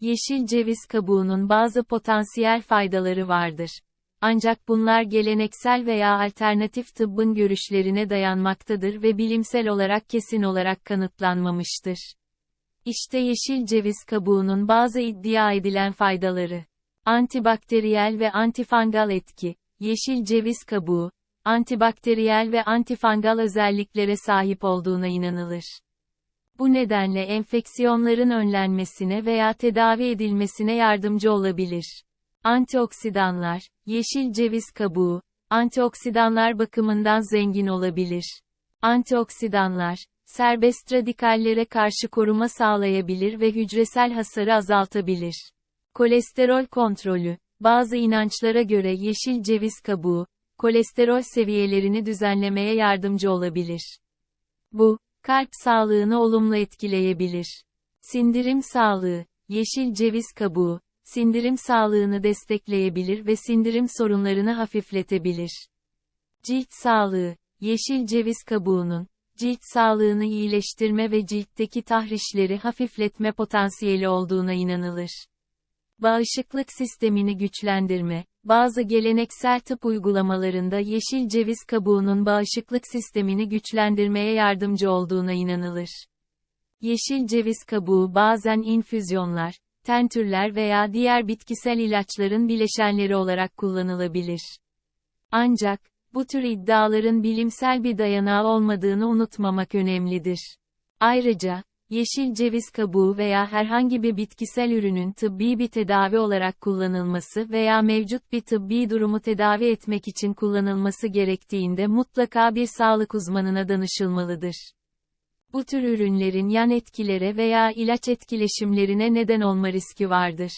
Yeşil ceviz kabuğunun bazı potansiyel faydaları vardır. Ancak bunlar geleneksel veya alternatif tıbbın görüşlerine dayanmaktadır ve bilimsel olarak kesin olarak kanıtlanmamıştır. İşte yeşil ceviz kabuğunun bazı iddia edilen faydaları. Antibakteriyel ve antifangal etki. Yeşil ceviz kabuğu, antibakteriyel ve antifangal özelliklere sahip olduğuna inanılır. Bu nedenle enfeksiyonların önlenmesine veya tedavi edilmesine yardımcı olabilir. Antioksidanlar, yeşil ceviz kabuğu, antioksidanlar bakımından zengin olabilir. Antioksidanlar, serbest radikallere karşı koruma sağlayabilir ve hücresel hasarı azaltabilir. Kolesterol kontrolü, bazı inançlara göre yeşil ceviz kabuğu, kolesterol seviyelerini düzenlemeye yardımcı olabilir. Bu, kalp sağlığını olumlu etkileyebilir. Sindirim sağlığı, yeşil ceviz kabuğu, sindirim sağlığını destekleyebilir ve sindirim sorunlarını hafifletebilir. Cilt sağlığı, yeşil ceviz kabuğunun, cilt sağlığını iyileştirme ve ciltteki tahrişleri hafifletme potansiyeli olduğuna inanılır. Bağışıklık sistemini güçlendirme, bazı geleneksel tıp uygulamalarında yeşil ceviz kabuğunun bağışıklık sistemini güçlendirmeye yardımcı olduğuna inanılır. Yeşil ceviz kabuğu bazen infüzyonlar, tentürler veya diğer bitkisel ilaçların bileşenleri olarak kullanılabilir. Ancak, bu tür iddiaların bilimsel bir dayanağı olmadığını unutmamak önemlidir. Ayrıca, yeşil ceviz kabuğu veya herhangi bir bitkisel ürünün tıbbi bir tedavi olarak kullanılması veya mevcut bir tıbbi durumu tedavi etmek için kullanılması gerektiğinde mutlaka bir sağlık uzmanına danışılmalıdır. Bu tür ürünlerin yan etkilere veya ilaç etkileşimlerine neden olma riski vardır.